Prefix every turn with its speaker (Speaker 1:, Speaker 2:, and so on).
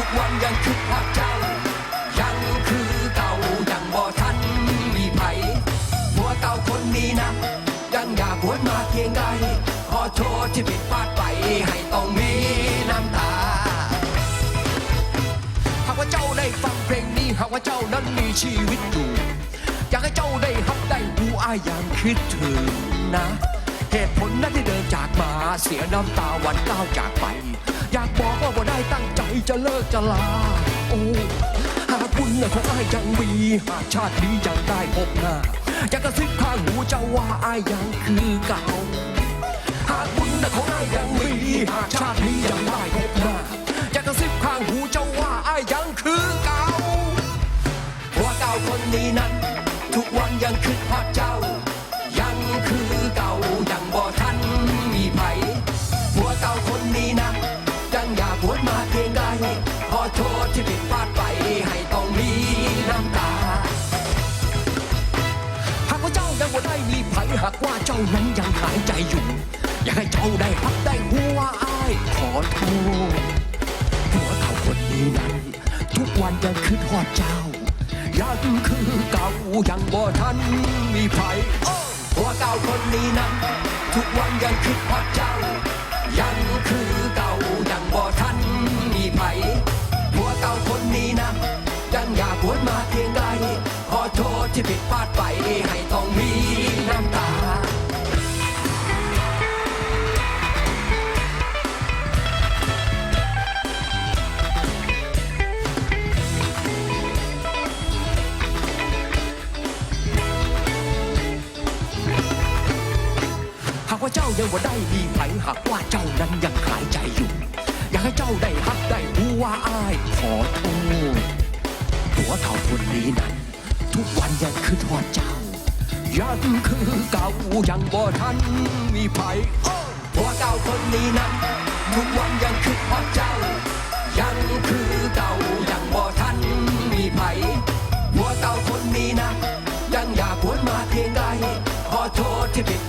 Speaker 1: ุกวันยังคิดว่าเจ้า ยังคือเก่ายังบ่ทันมีไผผัวเก่าคนนี้นะ ยังอยากหวนมาเคียงไกลขอโทษที่ผิดพลาดไปให้ต้องมีน้ำตา หากว่าเจ้าได้ฟังเพลงนี้หากว่าเจ้านั้นมีชีวิตอยู่ อยากให้เจ้าได้ฮับได้หูอายอย่างคิดถึงนะ เหตุผลนั้นที่เดินจากมาเสียน้ำตาวันก้าวจากไป อยากบอกว่าบ่ได้ตั้งใจจะเลิกจะลา โอ้หากบุญน่ะของอายยังมี หากชาตินี้ยังได้พบหน้าอยากกระซิบข้างหูเจ้าว่าอายยังคือเก่า หากบุญน่ะของอายยังมี หากชาตินี้ยังได้พบหน้าอยากกระซิบข้างหูเจ้าว่าอายยังคือเก่าผัวเก่าคนนี้นั้น ทุกวันยังคิดฮอดเจ้ ที่ผิดพลาดไปให้ต้องมีน้ำตา หากว่าเจ้ายังบ่ได้มีไผหากว่าเจ้านั้นยังหายใจอยู่ อยากให้เจ้าได้พักได้หัวอ้ายขอโทษผัวเก่าคนนี้นั้น ทุกวันยังคิดฮอดเจ้า ยังคือเก่ายังบ่ทันมีไผโอ้ผัวเก่าคนนี้นั้นทุกวันยังคิดฮอดเจ้ายังคือ ยังอยากหวนมาเคียงไกลขอโทษที่ผิดพลาดไปให้ต้องมีน้ำตาหากว่าเจ้ายังบ่าได้มีไผหากว่าเจ้านั้นยังหายใจอยู่ อยากให้เจ้าได้ฮักได้ แต่คือทอดจยังคือเก่ายังบ่ทันมีไผหัวเก่าคนนี้นั้นทุกวันยังคือทอดเจ้า ยังคือเก่ายังบ่ทันมีไผหัวเก่าคนนี้นะยังอยากวนมาเพียงใดขอโทษที่ผิด